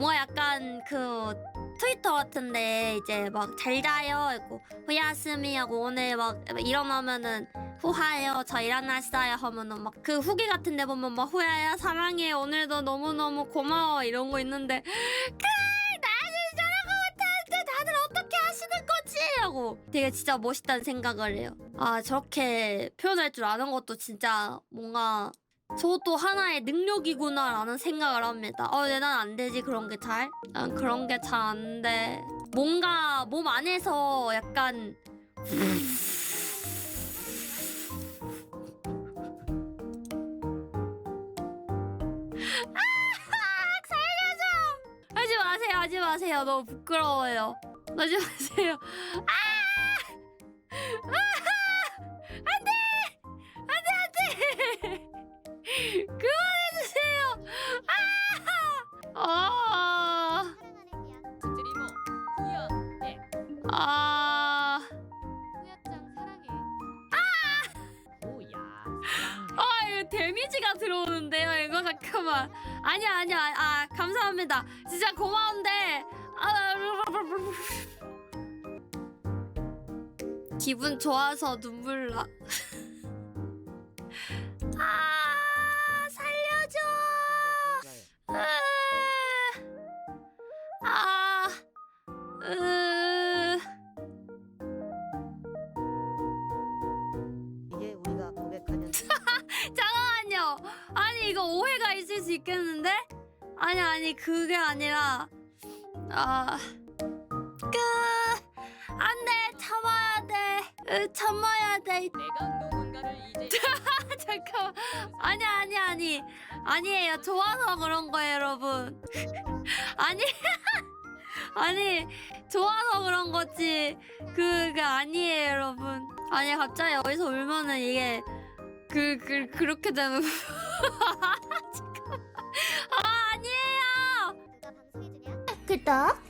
뭔가 약간 그 트위터 같은데 이제 막 잘 자요 있고 후야스미 하고 오늘 막 일어나면은 후하요 저 일어났어요. 하면은 막 그 후기 같은데 보면 막 후야야 사랑해. 오늘도 너무 너무 고마워. 이런 거 있는데 그 하고 되게 진짜 멋있다는 생각을 해요. 아 저렇게 표현할 줄 아는 것도 진짜 뭔가 저것도 하나의 능력이구나라는 생각을 합니다. 어, 내난안 되지 그런 게 잘. 난 그런 게 잘 안 돼. 뭔가 몸 안에서 약간 아. 하지 마세요, 하지 마세요. 너무 부끄러워요. 하지 마세요. 아, 아, 그만해주세요. 아, 아, 스트리머 예 아, 후야짱 사랑해 후야 아, 이거 데미지가 들어오는데요. 이거 잠깐만. 아니야, 아니야. 아, 감사합니다. 진짜 고마운데. 아, 기분 좋아서 눈물 나. 아, 으. 이게 우리가 고백하는 잠깐만요. 아니 이거 오해가 있을 수 있겠는데? 아니 아니 그게 아니라 아. 그 안돼 참아야 돼. 으, 참아야 돼. 내가 누군가를 이제 잠깐. 아니 아니 아니 아니에요. 좋아서 그런 거예요, 여러분. 아니 아니 좋아서 그런 거지. 그게 아니에요, 여러분. 아니 갑자기 여기서 울면은 이게 그, 그 그렇게 되는. 아 아니에요. 구독